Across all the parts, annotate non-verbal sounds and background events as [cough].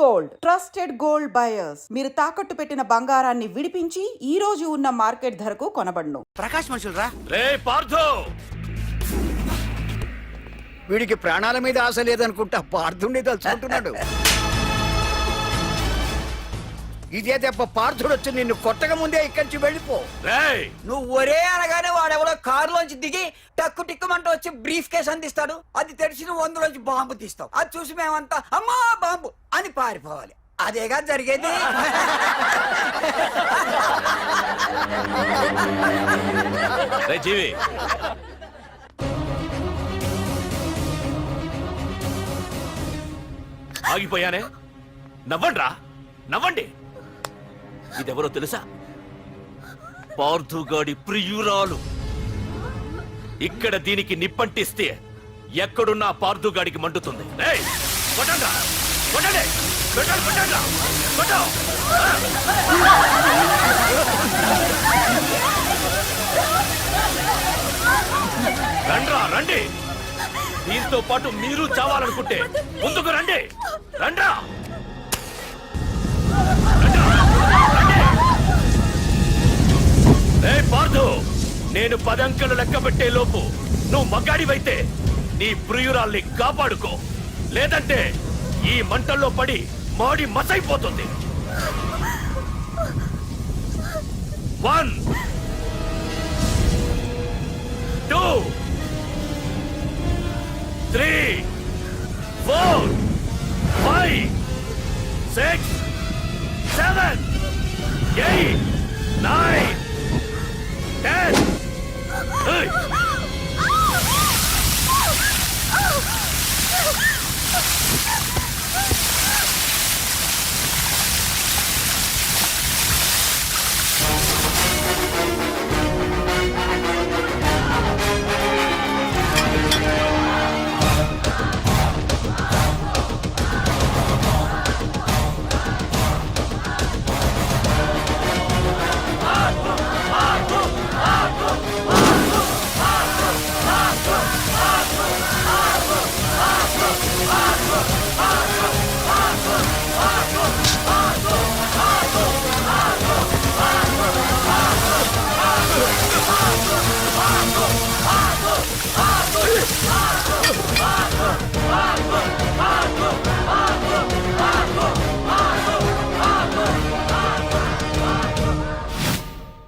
Gold. Trusted gold buyers. మీరు తాకట్టు పెట్టిన బంగారాన్ని విడిపించి ఈ రోజు ఉన్న మార్కెట్ ధరకు కొనబడును. ప్రకాష్ మనుషులు రా రే పార్థు! వీడికి ప్రాణాల మీద ఆశ లేదనుకుంటా పార్థుండి తలుచుకుంటున్నాడు. [laughs] ఇదే దెబ్బ పార్థుడు వచ్చి నిన్ను కొట్టక ముందే ఇక్కడి నుంచి వెళ్ళిపో. రే నువ్వు ఒరే అనగానే వాడెవడో కారులోంచి దిగి టక్కు టిక్కుమంటూ వచ్చి బ్రీఫ్ కేసు అందిస్తాడు. అది తెరిచి నువ్వు అందులోంచి బాంబు తీస్తావు. అది చూసి మేమంతా అమ్మా బాంబు! అని పారిపోవాలి. అదేగా జరిగేది. రే జీవి. ఆగిపోయానే? నవ్వండ్రా? నవ్వండి. ఇదెవరో తెలుసా? పార్థుగాడి ప్రియురాలు. ఇక్కడ దీనికి నిప్పంటిస్తే ఎక్కడున్నా పార్థుగాడికి మండుతుంది. రండ్రా రండి. దీంతో పాటు మీరు చావాలనుకుంటే ముందుకు రండి. రండ్రా, ఏ పార్థు! నేను పదంకలు లెక్క పెట్టే లోపు నువ్వు మగాడివైతే నీ ప్రియురాల్ని కాపాడుకో. లేదంటే ఈ మంటల్లో పడి మాడి మసైపోతుంది. వన్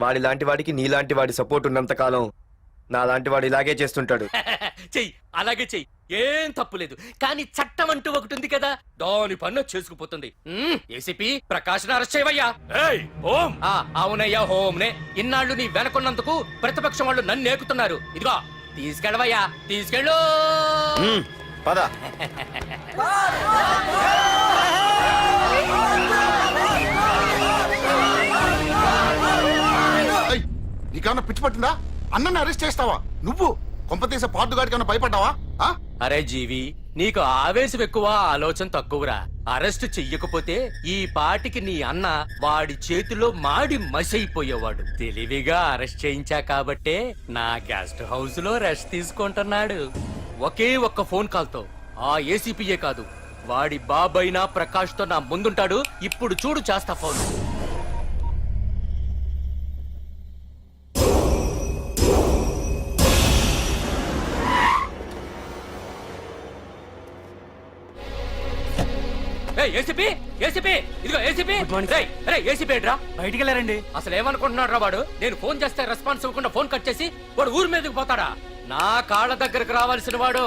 వాడిలాంటి వాడికి నీలాంటి వాడి సపోర్ట్ ఉన్నంత కాలం నా లాంటి వాడు ఇలాగే చేస్తుంటాడు. [laughs] చెయ్యి అలాగే చెయ్యి. ఏం తప్పులేదు కానీ చట్టం అంటూ ఒకటి ఉంది కదా. దాని పన్ను చేసుకుపోతుంది. ఏసీపీ ప్రకాష్ అరెస్ట్ చేయవయ్యా. ఏయ్ ఓం. ఆ, అవునయ్యా హోమ్నే ఇన్నాళ్ళు నీ వెనకున్నందుకు ప్రతిపక్షం వాళ్ళు నన్ను నేకుతున్నారు ఇదిగో తీసుకెళ్ళవయ్యా తీసుకెళ్ళు. పద. [laughs] నీకేమన్నా పిచ్చి పట్టిందా? అన్నని అరెస్ట్ చేస్తావా? నువ్వు? కొంపతీసే పాటుగాడికి ఏమన్నా భయపడ్డావా? ఆ? అరే జీవి నీకు ఆవేశం ఎక్కువ ఆలోచన తక్కువరా? అరెస్ట్ చెయ్యకపోతే ఈ పాటికి నీ అన్న వాడి చేతిలో మాడి మసైపోయేవాడు. తెలివిగా అరెస్ట్ చేయించా కాబట్టే నా గెస్ట్ హౌస్లో రెస్ట్ తీసుకుంటున్నాడు. ఒకే ఒక్క ఫోన్ కాల్తో ఆ ఏసీపీయే కాదు. వాడి బాబైనా ప్రకాష్తో నా ముందుంటాడు. ఇప్పుడు చూడు చేస్తా ఫోన్. ఏసీపీ ఏసీపీ ఇదిగో ఏసీపీ. ఏసీపీ ఏంట్రా? బయటికి వెళ్ళారండి. అసలు ఏమనుకుంటున్నాడు రా వాడు? నేను ఫోన్ చేస్తే రెస్పాన్స్ ఇవ్వకుండా ఫోన్ కట్ చేసి వాడు ఊరి మీదకి పోతాడా? నా కాళ్ళ దగ్గరకు రావాల్సిన వాడు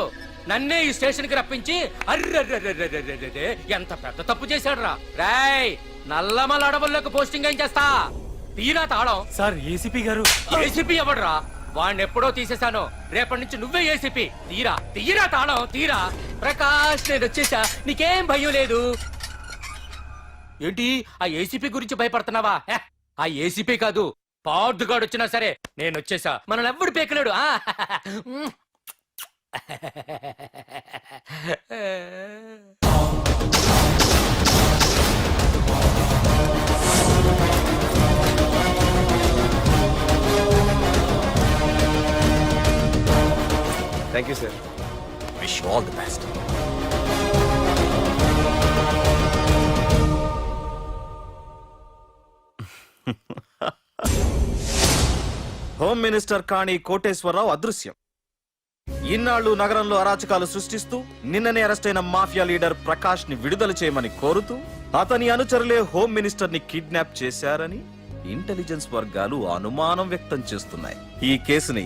నన్నే ఈ స్టేషన్కి రప్పించి అర్రెర్రెర్రెర్రెర్రెర్రె, ఎంత పెద్ద తప్పు చేశాడు రా రాయ్ నల్లమల అడవుల్లోకి పోస్టింగ్ ఏం చేస్తా? తీరా తాళం. సార్ ఏసీపీ గారు. ఏసీపీ ఎవడ్రా? వాడిని ఎప్పుడో తీసేశాను. రేపటి నుంచి నువ్వే ఏసీపీ తీరా తీరా తాళం తీరా. ప్రకాష్ నేను వచ్చేసా. నీకేం భయం లేదు. ఏంటి? ఆ ఏసీపీ గురించి భయపడుతున్నావా? ఆ ఏసీపీ కాదు. పార్దుగాడు వచ్చినా సరే నేను వచ్చేసా. మనల్ని ఎవ్వడు పేకలేడు ఆ? [laughs] Thank you sir wish all the best home minister Kani Koteswara Rao అదృశ్యం ఇన్నాళ్ళు నగరంలో అరాచకాలు సృష్టిస్తూ నిన్ననే అరెస్ట్ అయిన మాఫియా లీడర్ ప్రకాష్ని విడుదల చేయమని కోరుతూ అతని అనుచరులే హోమ్ మినిస్టర్ని కిడ్నాప్ చేశారని ఇంటెలిజెన్స్ వర్గాలు అనుమానం వ్యక్తం చేస్తున్నాయి. ఈ కేసుని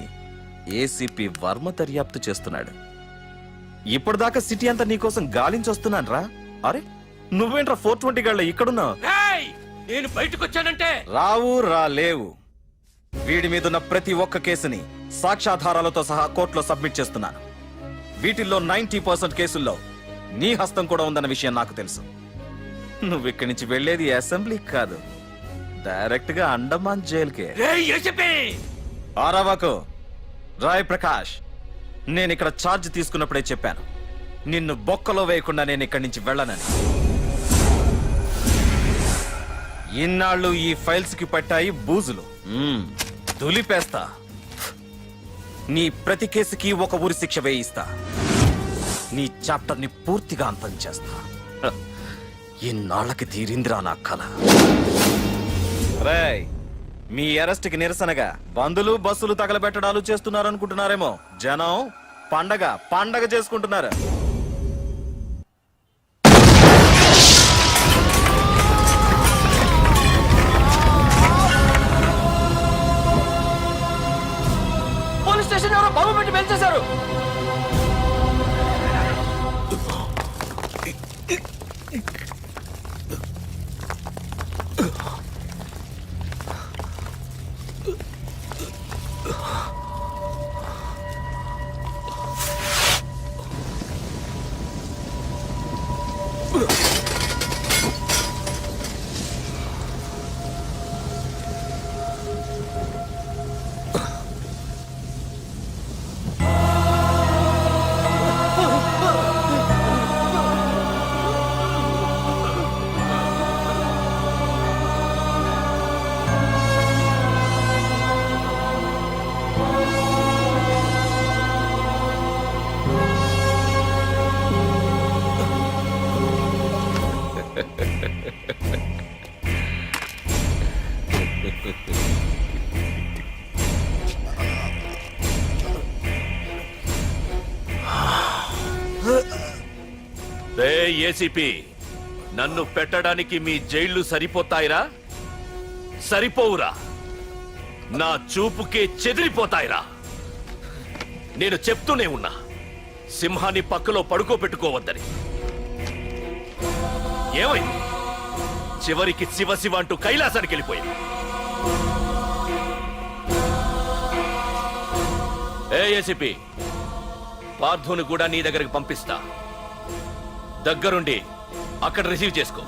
ఏసీపీ వర్మ దర్యాప్తు చేస్తున్నాడు. ఇప్పటిదాకా సిటీ అంతా నీకోసం గాలించొస్తున్నాను రా అరే నువ్వేంట్రా ఫోర్ ట్వంటీ గళ్ళ ఇక్కడున్నావు! నేను బయటకు వచ్చానంటే రావు రా లేవు. వీడి మీదున్న ప్రతి ఒక్క కేసుని సాక్ష్యాధారాలతో సహా కోర్టులో సబ్మిట్ చేస్తున్నాను వీటిల్లో నైన్టీ పర్సెంట్ కేసుల్లో నీ హస్తం కూడా ఉందన్న విషయం నాకు తెలుసు. నువ్వు ఇక్కడి నుంచి వెళ్ళేది అసెంబ్లీ కాదు. డైరెక్ట్గా అండమాన్ జైలుకే. ఆరావాకు రాయ్ ప్రకాష్ నేను ఇక్కడ ఛార్జ్ తీసుకున్నప్పుడే చెప్పాను. నిన్ను బొక్కలో వేయకుండా నేను ఇక్కడి నుంచి వెళ్ళనని. ఇన్నాళ్ళు ఈ ఫైల్స్కి పట్టాయి బూజులు. మ్మ్, దులిపేస్తా నీ ప్రతి కేసుకి ఒక ఊరి శిక్ష వేయిస్తా. నీ చాప్టర్ని పూర్తిగా అంతం చేస్తా. హ, ఇన్నాళ్ళకి తీరిందిరా నా కళ రేయ్ మీ అరెస్ట్కి నిరసనగా బందులు బస్సులు తగలబెట్టడాలు చేస్తున్నారనుకుంటున్నారేమో. జనం పండగ పండగ చేసుకుంటున్నారు. రే ఏసీపీ నన్ను పెట్టడానికి మీ జైళ్ళు సరిపోతాయిరా? సరిపోవురా. నా చూపుకే చెదిరిపోతాయిరా. నేను చెప్తూనే ఉన్నా సింహాన్ని పక్కలో పడుకోబెట్టుకోవద్దని. ఏమైంది చివరికి శివ శివ అంటూ కైలాసానికి వెళ్ళిపోయింది ఏ ఏసీపీ. పార్థుని కూడా నీ దగ్గరికి పంపిస్తా. దగ్గరుండి అక్కడ రిసీవ్ చేసుకో.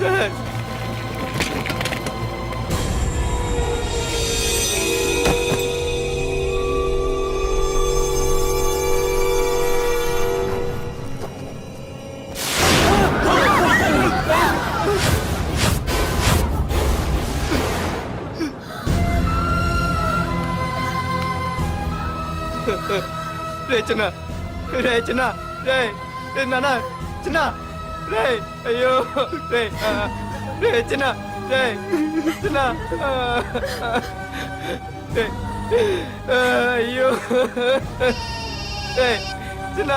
సార్ రే చిన్న రే చిన్న రే నాన్న చిన్న. రే అయ్యో రే రే చిన్న రే చిన్న అయ్యో రే చిన్న.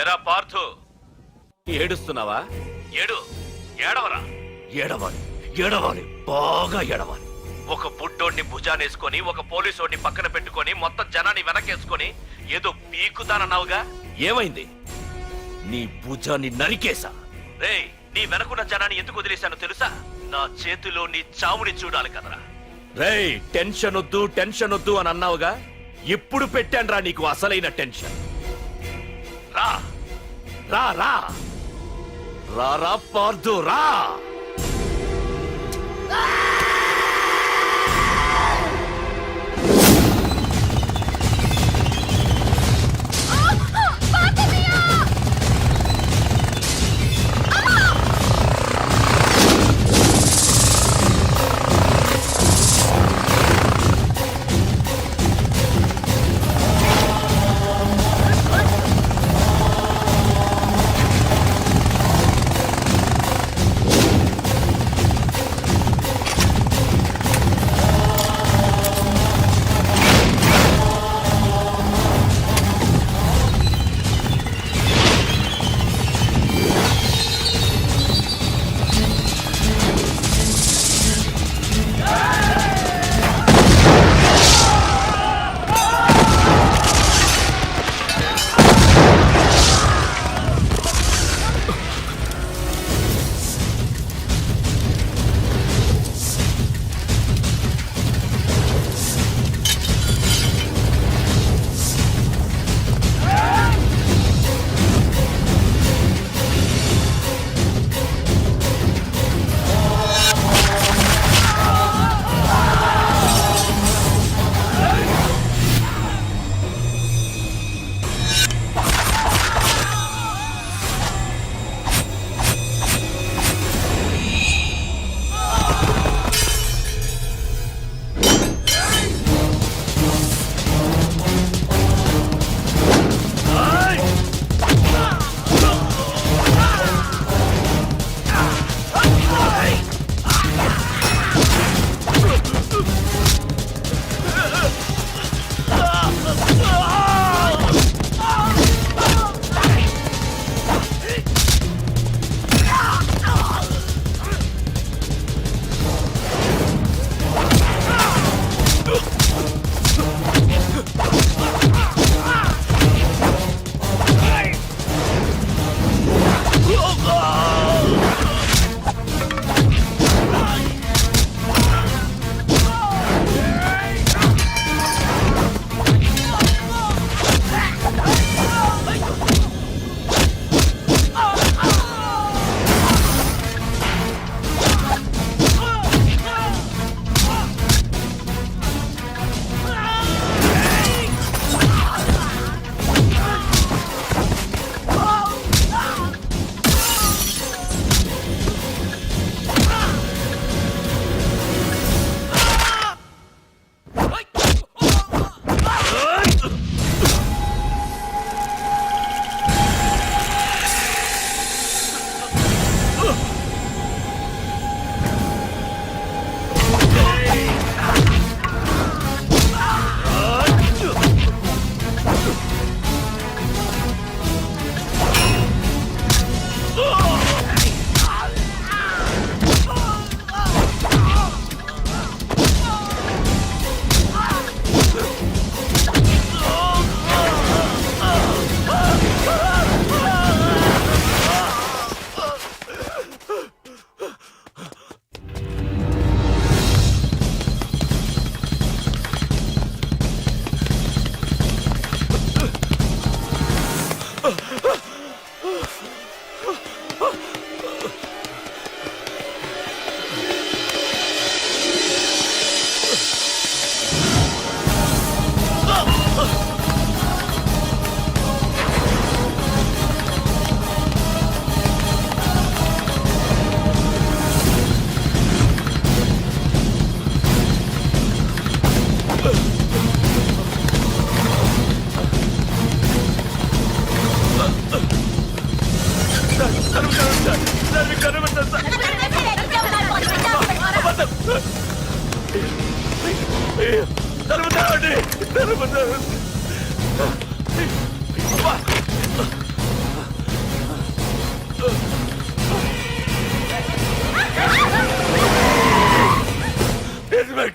ఎరా పార్థు. ఏడుస్తున్నావా? ఏడు. ఏడవరా. ఏడవాలి. ఏడవాలి. బాగా ఏడవాలి. ఒక బుడ్డోడిని భుజానేసుకొని ఒక పోలీసోడిని పక్కన పెట్టుకొని మొత్తం జనాన్ని వెనకేసుకొని ఏదో పీకుతానన్నావుగా? ఏమైంది? నీ భుజాన్ని నరికేశా? రే నీ వెనకున్న జనాన్ని ఎందుకు వదిలేశానో తెలుసా? నా చేతిలో నీ చావుని చూడాలి కదరా. రేయ్ టెన్షన్ వద్దు టెన్షన్ వద్దు అని అన్నావుగా? ఇప్పుడు పెట్టానురా నీకు అసలైన టెన్షన్. రా. రా రా. రా రా పార్దు రా.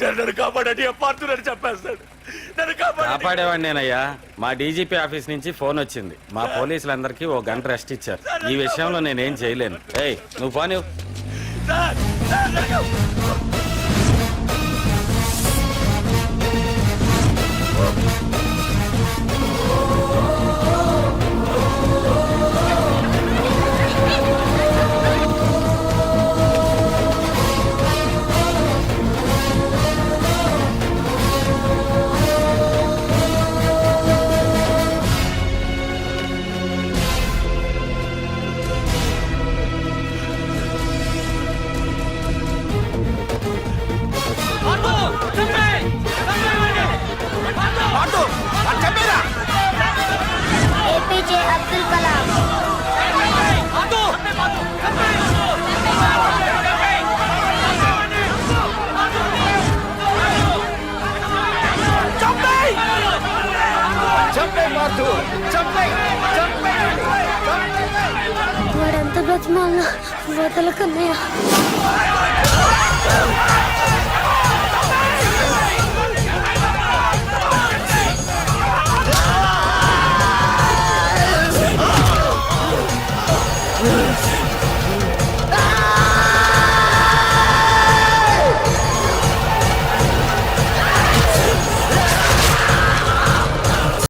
ఇన్స్పెక్టర్ నన్ను కాపాడండి పార్తునని చెప్పేస్తాడు నన్ను కాపాడండి. కాపాడేవాడినేనయ్యా. మా డీజీపీ ఆఫీస్ నుంచి ఫోన్ వచ్చింది. మా పోలీసులందరికీ ఓ గంట రెస్ట్ ఇచ్చారు. ఈ విషయంలో నేనేం చేయలేను. ఏయ్ నువ్వు పోనీ సార్ సార్ నన్ను- ఏపీజే చంపే పార్థు చంపే చంపే. వాడంత బతిమాల వదలకన్నయ్య.